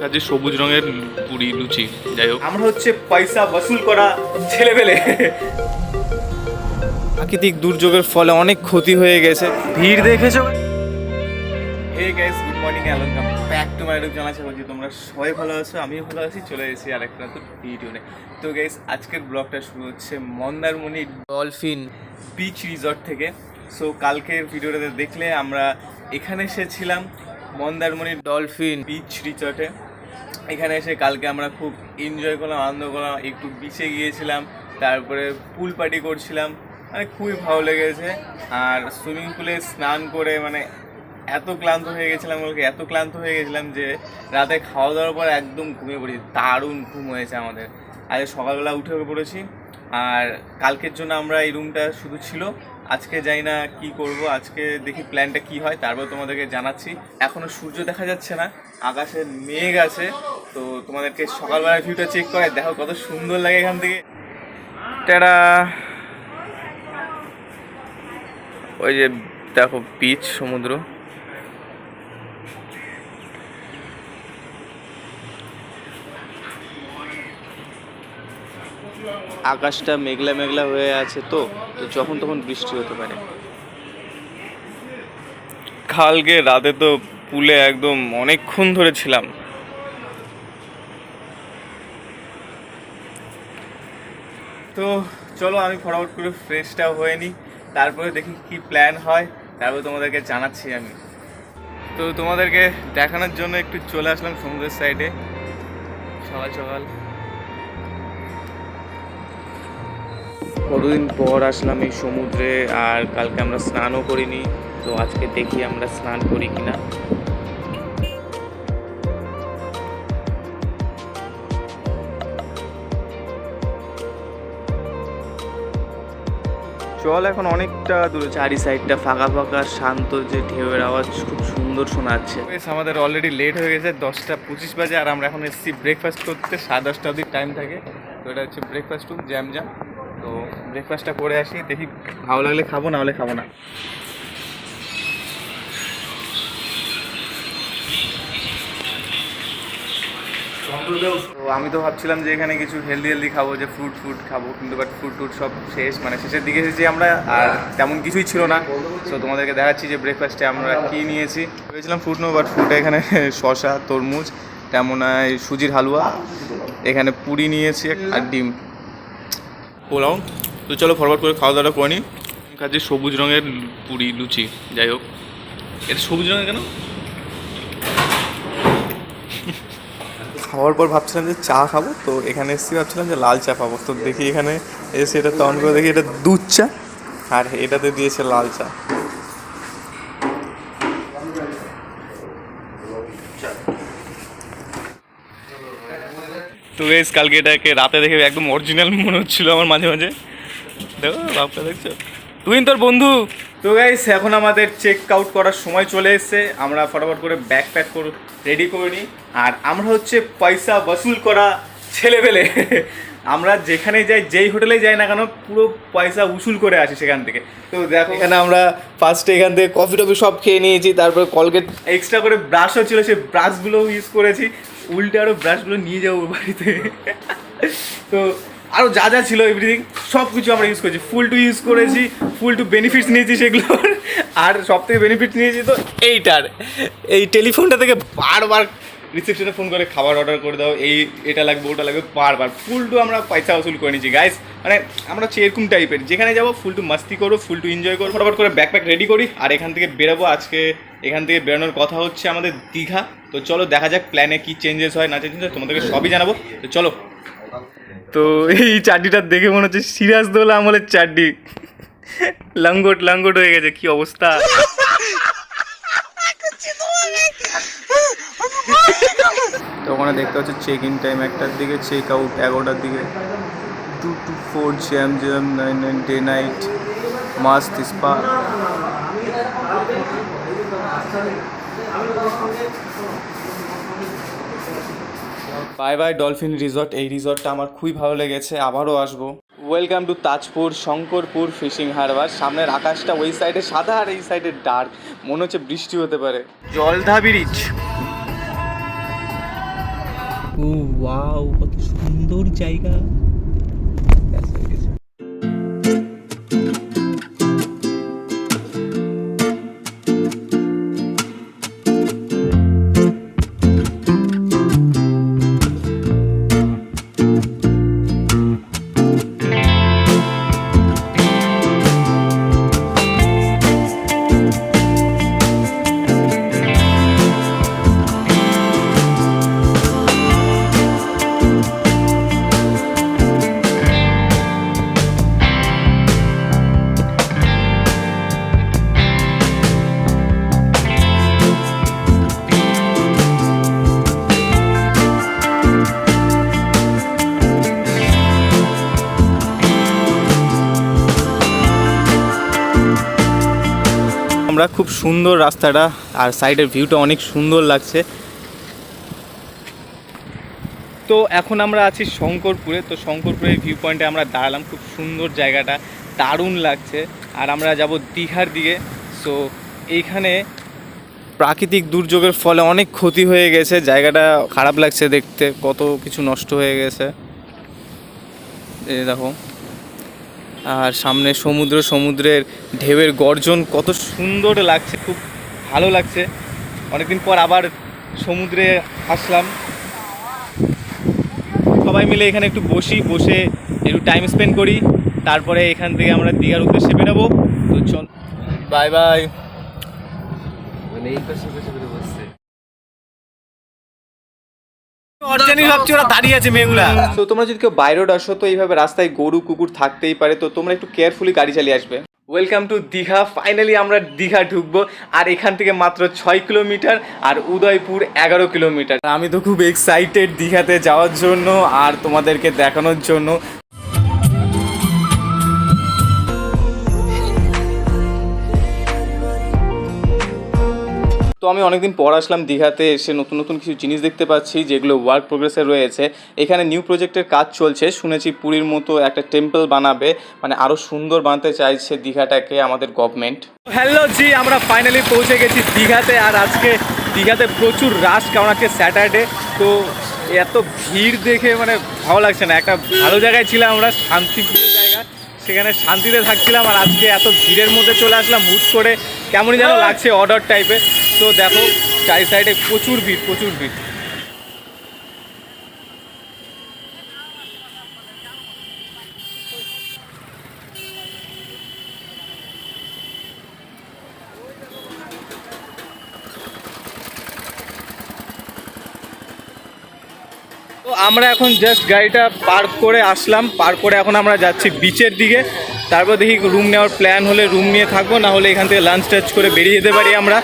কাজে সবুজ রঙের পুরি লুচি যাই হোক। আমরা হচ্ছে পয়সা বসুল করা ছেলেবেলে প্রাকৃতিক দুর্যোগের ফলে অনেক ক্ষতি হয়ে গেছে। ভিড় দেখেছ? Hey guys good morning welcome back to my YouTube channel আশা করছি তোমরা সবাই ভালো আছো আমিও ভালো আছি চলে এসেছি আর একটা নতুন ভিডিও নিয়ে। তো গাইস আজকের ব্লগটা শুরু হচ্ছে মন্দারমণি ডলফিন বিচ রিসর্ট থেকে। সো কালকের ভিডিওটাতে দেখলে আমরা এখানে এসেছিলাম। মন্দারমণি ডলফিন বিচ রিসর্টে এখানে এসে কালকে আমরা খুব এনজয় করলাম, আনন্দ করলাম, একটু বিচে গিয়েছিলাম, তারপরে পুল পার্টি করছিলাম মানে খুবই ভালো লেগেছে। আর সুইমিং পুলে স্নান করে মানে এত ক্লান্ত হয়ে গেছিলাম বলতে এত ক্লান্ত হয়ে গেছিলাম যে রাতে খাওয়া দাওয়ার পর একদম ঘুমিয়ে পড়েছি, দারুণ ঘুম হয়েছে আমাদের। আজ সকালবেলা উঠে পড়েছি, আর কালকের জন্য আমরা এই রুমটা শুধু ছিল আজকে যাই না কি করব, আজকে দেখি প্ল্যানটা কি হয়, তারপর তোমাদেরকে জানাচ্ছি। এখনও সূর্য দেখা যাচ্ছে না, আকাশে মেঘ আছে, তো তোমাদেরকে সকালবেলা ভিউটা চেক করে দেখো কত সুন্দর লাগে এখান থেকে। টেরা ওই যে দেখো বিচ সমুদ্র। আকাশটা মেঘলা মেঘলা হয়ে আছে তো যখন তখন বৃষ্টি হতে পারে। কালকে রাতে তো পুলে একদম অনেকক্ষণ ধরে ছিলাম। তো চলো আমি ফটাফট করে ফ্রেশটা হয়ে নিই, তারপরে দেখি কি প্ল্যান হয়, তারপরে তোমাদেরকে জানাচ্ছি আমি। তো তোমাদেরকে দেখানোর জন্য একটু চলে আসলাম সমুদ্রের সাইডে সকাল সকাল। কতদিন পর আসলাম এই সমুদ্রে আর কালকে আমরা স্নানও করিনি তো আজকে দেখি আমরা স্নান করি কিনা। জল এখন অনেকটা দূরে। চারি সাইডটা ফাঁকা ফাঁকা শান্ত যে ঢেউয়ের আওয়াজ খুব সুন্দর শোনাচ্ছে আমাদের অলরেডি লেট হয়ে গেছে দশটা পঁচিশ বাজে আর আমরা এখন এসেছি ব্রেকফাস্ট করতে সাড়ে দশটা অবধি টাইম থাকে। তো এটা হচ্ছে ব্রেকফাস্ট রুম জ্যাম জ্যাম তো ব্রেকফাস্টটা করে আসি, দেখি ভালো লাগলে খাব, না হলে খাব না। তো আমি তো ভাবছিলাম যে এখানে কিছু হেলদি হেলদি খাব, যে ফ্রুট ফ্রুট খাব, কিন্তু বাট ফ্রুট টুট সব শেষ মানে শেষের দিকে এসেছি আমরা, আর তেমন কিছুই ছিল না। সো তোমাদেরকে দেখাচ্ছি যে ব্রেকফাস্টে আমরা কী নিয়েছি। ভেবেছিলাম ফ্রুট নেব বাট ফ্রুটে এখানে শশা তরমুজ, তেমন সুজির হালুয়া, এখানে পুরি নিয়েছি, আর ডিম। পোলাও। তো চলো ফরওয়ার্ড করে খাওয়া দাওয়া করে নিই কাজে সবুজ রঙের পুরি, লুচি, যাই হোক। এটা সবুজ রঙের কেন? খাওয়ার পর ভাবছিলাম যে চা খাব, তো এখানে এসেছি ভাবছিলাম যে লাল চা পাবো তো দেখি এখানে এসে এটা তন করে দেখি, এটা দুধ চা, আর এটাতে দিয়েছে লাল চা। তো বেশ কালকে এটাকে রাতে দেখে একদম অরিজিনাল মনে হচ্ছিল আমার মাঝে মাঝে। দেখো বাপটা দেখছ? তুই তোর বন্ধু? তো গাইস এখন আমাদের চেক আউট করার সময় চলে এসেছে। আমরা ফটাফট করে ব্যাগ প্যাক করে রেডি করে নিই। আর আমরা হচ্ছে পয়সা বসুল করা ছেলেবেলে আমরা যেখানে যাই যেই হোটেলে যাই না কেন পুরো পয়সা উসুল করে আসি সেখান থেকে। তো দেখো এখানে আমরা ফার্স্টে এখান থেকে কফি টফি সব খেয়ে নিয়েছি তারপরে কলগেট এক্সট্রা করে ব্রাশও ছিল সেই ব্রাশগুলো ইউজ করেছি। উল্টে আরও ব্রাশগুলো নিয়ে যাব বাড়িতে। তো আরও যা যা ছিল এভরিথিং সব কিছু আমরা ইউজ করেছি। ফুল টু ইউজ করেছি ফুল টু বেনিফিটস নিয়েছি সেগুলোর। আর সব থেকে বেনিফিটস নিয়েছি তো এইটার। এই টেলিফোনটা থেকে বারবার রিসেপশনে ফোন করে খাবার অর্ডার করে দাও, এই, এটা লাগবে, ওটা লাগবে, বারবার। ফুল টু আমরা পয়সা ওসুল করে নিয়েছি গাইস মানে আমরা হচ্ছে এরকম টাইপের যেখানে যাব ফুলটু মাস্তি করো ফুলটু এনজয় করো। ফটাফট করে ব্যাকপ্যাক রেডি করি, আর এখান থেকে বেরোবো। আজকে এখান থেকে বেরোনোর কথা হচ্ছে আমাদের দীঘা। তো চলো, দেখা যাক প্ল্যানে কি চেঞ্জেস হয়, না চেঞ্জেস হয়, তোমাদেরকে সবই জানাব। তো চলো। তো এই চাটনিটা দেখে মনে হচ্ছে সিরাজ দোলা আমলের চাটনি। লঙ্গট লঙ্গট হয়ে গেছে, কি অবস্থা? ওখানে দেখতে হচ্ছে চেক ইন টাইম একটার দিকে চেক আউট এগারোটার দিকে। Two two four jam jam nine nine day night মাস্ত spa bye bye dolphin resort এই রিসর্টটা আমার খুবই ভালো লেগেছে, আবারও আসব। Welcome to Tajpur Shankarpur fishing harbour সামনের আকাশটা ওই সাইডে সাদা আর এই সাইডে ডার্ক মনে হচ্ছে বৃষ্টি হতে পারে। জলধাবি রিচ ও ওয়াও কত সুন্দর জায়গা। আমরা খুব সুন্দর রাস্তাটা আর সাইডের ভিউটা অনেক সুন্দর লাগছে। তো এখন আমরা আছি শঙ্করপুরে, তো শঙ্করপুরের ভিউ পয়েন্টে আমরা দাঁড়ালাম, খুব সুন্দর জায়গাটা, দারুণ লাগছে। আর আমরা যাব দীঘার দিকে সো এইখানে প্রাকৃতিক দুর্যোগের ফলে অনেক ক্ষতি হয়ে গেছে, জায়গাটা খারাপ লাগছে দেখতে, কত কিছু নষ্ট হয়ে গেছে। এই দেখো। আর সামনে সমুদ্র সমুদ্রের ঢেউয়ের গর্জন কত সুন্দর লাগছে খুব ভালো লাগছে। অনেকদিন পর আবার সমুদ্রে আসলাম সবাই মিলে এখানে একটু বসি বসে একটু টাইম স্পেন্ড করি। তারপরে এখান থেকে আমরা দীঘার উদ্দেশ্যে বেরোবো। তো চল। বাই বাই মানে এই পাশে পাশে করে আসো, তো এইভাবে রাস্তায় গরু, কুকুর থাকতেই পারে, তো তোমরা একটু কেয়ারফুলি গাড়ি চালিয়ে আসবে। ওয়েলকাম টু দীঘা ফাইনালি আমরা দীঘা ঢুকবো, আর এখান থেকে মাত্র ছয় কিলোমিটার আর উদয়পুর এগারো কিলোমিটার। আমি তো খুব এক্সাইটেড দীঘাতে যাওয়ার জন্য আর তোমাদেরকে দেখানোর জন্য। তো আমি অনেকদিন পর আসলাম দীঘাতে এসে নতুন নতুন কিছু জিনিস দেখতে পাচ্ছি যেগুলো ওয়ার্ক প্রোগ্রেসে রয়েছে। এখানে নিউ প্রজেক্টের কাজ চলছে। শুনেছি পুরীর মতো একটা টেম্পল বানাবে মানে আরও সুন্দর বানাতে চাইছে দীঘাটাকে আমাদের গভর্নমেন্ট হ্যালো জি আমরা ফাইনালি পৌঁছে গেছি দীঘাতে আর আজকে দীঘাতে প্রচুর রাশ কারণ আজকে স্যাটারডে তো এত ভিড় দেখে মানে ভালো লাগছে না। একটা ভালো জায়গায় ছিলাম আমরা শান্তিপূর্ণ জায়গা সেখানে শান্তিতে থাকছিলাম আর আজকে এত ভিড়ের মধ্যে চলে আসলাম হুট করে কেমনই যেন লাগছে অর্ডার টাইপের তো দেখো, চারি সাইডে প্রচুর ভিড় প্রচুর ভিড়। আমরা এখন জাস্ট গাড়িটা পার্ক করে আসলাম। পার্ক করে এখন আমরা যাচ্ছি বিচের দিকে। তারপর দেখি রুম নেওয়ার প্ল্যান হলে রুম নিয়ে থাকব, না হলে এখান থেকে লাঞ্চ টাচ করে বেরিয়ে যেতে পারি আমরা।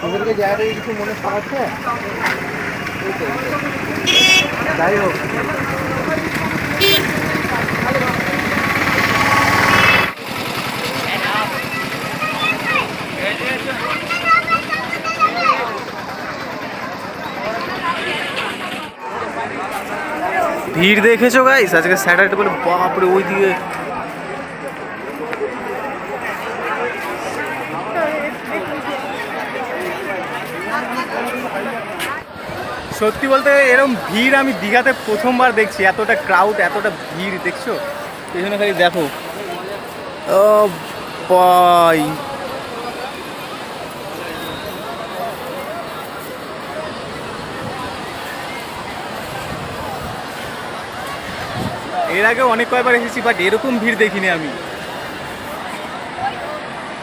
তোদেরকে জায়গাটা কিছু মনে পড়াচ্ছে যাই হোক। ভিড় দেখেছ গাইস আজকে স্যাটারডে বলে বাপরে ওই দিকে সত্যি বলতে এরকম ভিড় আমি দীঘাতে প্রথমবার দেখছি, এতটা ক্রাউড এতটা ভিড়, দেখছ? পেছনে খালি দেখো। ও বাই এর আগে অনেক কয়বার এসেছি বাট এরকম ভিড় দেখিনি আমি।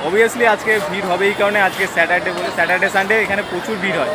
অবভিয়াসলি আজকে ভিড় হবে এই কারণে আজকে স্যাটারডে বলে স্যাটারডে সানডে এখানে প্রচুর ভিড় হয়।